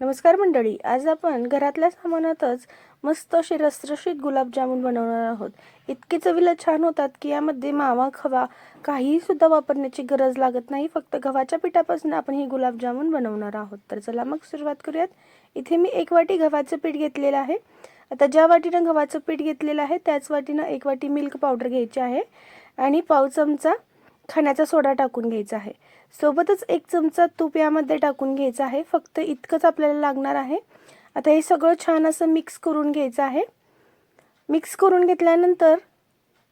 नमस्कार मंडळी आज आपण घरातल्या सामानातच मस्त असे रसरशीत गुलाबजामुन बनवणार आहोत. इतके चवीला छान होतात की यामध्ये मावा खवा काहीही सुद्धा वापरण्याची गरज लागत नाही. फक्त गव्हाच्या पिठापासून आपण हे गुलाबजामुन बनवणार आहोत. तर चला मग सुरुवात करूयात. इथे मी एक वाटी गव्हाचं पीठ घेतलेलं आहे. आता ज्या वाटीनं गव्हाचं पीठ घेतलेलं आहे त्याच वाटीनं एक वाटी मिल्क पावडर घ्यायची आहे. आणि पाव चमचा खाण्याचा सोडा टाकून घ्यायचा आहे. सोबतच एक चमचा तूप यामध्ये टाकून घ्यायचं आहे. फक्त इतकंच आपल्याला लागणार आहे. आता हे सगळं छान असं मिक्स करून घ्यायचं आहे. मिक्स करून घेतल्यानंतर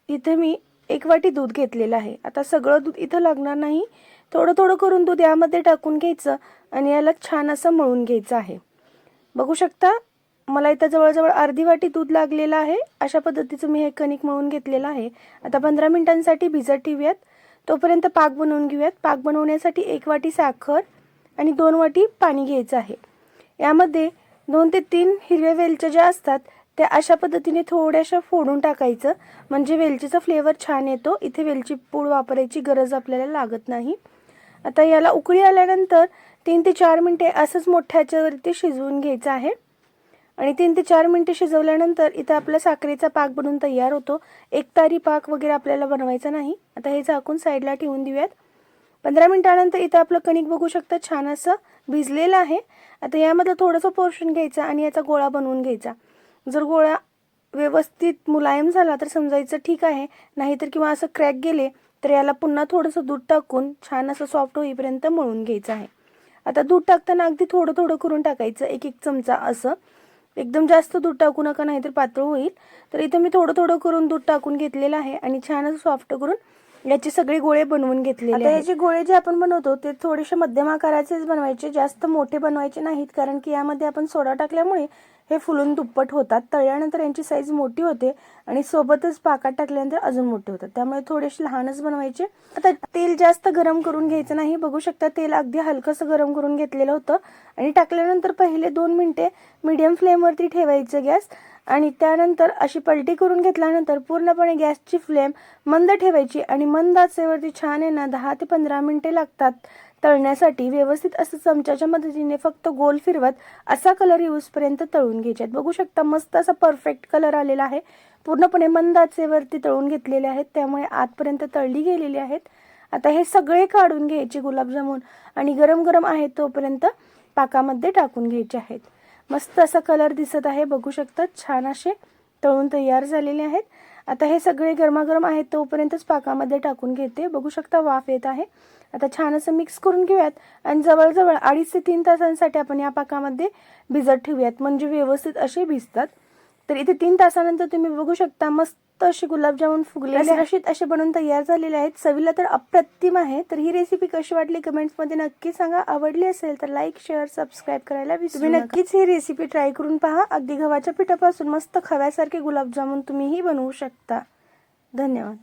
इथे मी एक वाटी दूध घेतलेलं आहे. आता सगळं दूध इथं लागणार नाही. थोडं थोडं करून दूध यामध्ये टाकून घ्यायचं आणि याला छान असं मळून घ्यायचं आहे. बघू शकता मला इथं जवळजवळ अर्धी वाटी दूध लागलेलं आहे. अशा पद्धतीचं मी हे कणिक मळून घेतलेलं आहे. आता पंधरा मिनिटांसाठी भिजत ठेवूयात. तोपर्यंत पाक बनवून घेऊयात. पाक बनवण्यासाठी एक वाटी साखर आणि दोन वाटी पाणी घ्यायचं आहे. यामध्ये दोन ते तीन हिरव्या वेलच्या ज्या असतात त्या अशा पद्धतीने थोड्याशा फोडून टाकायचं. म्हणजे वेलचीचा फ्लेवर छान येतो. इथे वेलची पूड वापरायची गरज आपल्याला लागत नाही. आता याला उकळी आल्यानंतर तीन ते चार मिनटे असंच मोठ्या ह्याच्यावरती शिजवून घ्यायचं आहे. आणि तीन ते चार मिनटं शिजवल्यानंतर इथं आपला साखरेचा पाक बनवून तयार होतो. एक तारी पाक वगैरे आपल्याला बनवायचा नाही. आता हे झाकून साईडला ठेवून देऊयात. पंधरा मिनटानंतर इथं आपलं कणिक बघू शकता छान असं भिजलेलं आहे. आता यामधलं थोडंसं पोर्शन घ्यायचं आणि याचा गोळा बनवून घ्यायचा. जर गोळा व्यवस्थित मुलायम झाला तर समजायचं ठीक आहे. नाहीतर किंवा असं क्रॅक गेले तर याला पुन्हा थोडंसं दूध टाकून छान असं सॉफ्ट होईपर्यंत मळून घ्यायचं आहे. आता दूध टाकताना अगदी थोडं थोडं करून टाकायचं एक एक चमचा असं. एकदम जास्त दूध टाकू नका नाहीतर पातळ होईल. तर इथं मी थोडं थोडं करून दूध टाकून घेतलेलं आहे आणि छान असं सॉफ्ट करून याचे सगळे गोळे बनवून घेतलेले आता जे गोळे जे आपण बनवतो ते थोडेसे मध्यम आकाराचेच बनवायचे जास्त मोठे बनवायचे नाहीत कारण की यामध्ये आपण सोडा टाकल्यामुळे हे फुलून दुप्पट होतात. तळल्यानंतर यांची साईज मोठी होते आणि सोबतच पाकात टाकल्यानंतर अजून मोठे होतात. त्यामुळे थोडेसे लहानच बनवायचे. आता तेल जास्त गरम करून घ्यायचं नाही. बघू शकता तेल अगदी हलकंसं गरम करून घेतलेलं होतं. आणि टाकल्यानंतर पहिले दोन मिनटे मीडियम फ्लेमवरती ठेवायचं गॅस. आणि त्यानंतर अशी पलटी करून घेतल्यानंतर पूर्णपणे गॅसची फ्लेम मंद ठेवायची आणि मंद आचेवरती छान आहे ना दहा ते पंधरा मिनटे लागतात. तळण्यासाठी व्यवस्थित असं चमच्याच्या मदतीने फक्त गोल फिरवत असा कलर येऊसपर्यंत तळून घ्यायच्यात. बघू शकता मस्त असा परफेक्ट कलर आलेला आहे. पूर्णपणे मंद आचेवरती तळून घेतलेले आहेत त्यामुळे आतपर्यंत तळली गेलेली आहेत. आता हे सगळे काढून घ्यायचे गुलाबजामून आणि गरम गरम आहेत तोपर्यंत पाकामध्ये टाकून घ्यायचे आहेत. मस्त असा कलर दिसत आहे. बघू शकता छान असे तळून तयार झालेले आहेत. आता हे सगळे गरमागरम आहेत तोपर्यंतच पाकामध्ये टाकून घेते. बघू शकता वाफ येत आहे. आता छान असं मिक्स करून घेऊयात आणि जवळजवळ अडीच ते तीन तासांसाठी आपण या पाकामध्ये भिजत ठेवूयात. म्हणजे व्यवस्थित असे भिजतात. तर इथे तीन तासानंतर तुम्ही बघू शकता मस्त असे गुलाबजामुन फुगलेले रशीत असे बनवून तयार झालेले आहेत. चवीला तर अप्रतिम आहे. तर ही रेसिपी कशी वाटली कमेंट्समध्ये नक्की सांगा. आवडली असेल तर लाईक शेअर सबस्क्राईब करायला विसरू तुम्ही नक्कीच ही रेसिपी ट्राय करून पहा. अगदी गव्हाच्या पिठापासून मस्त खव्यासारखे गुलाबजामुन तुम्हीही बनवू शकता. धन्यवाद.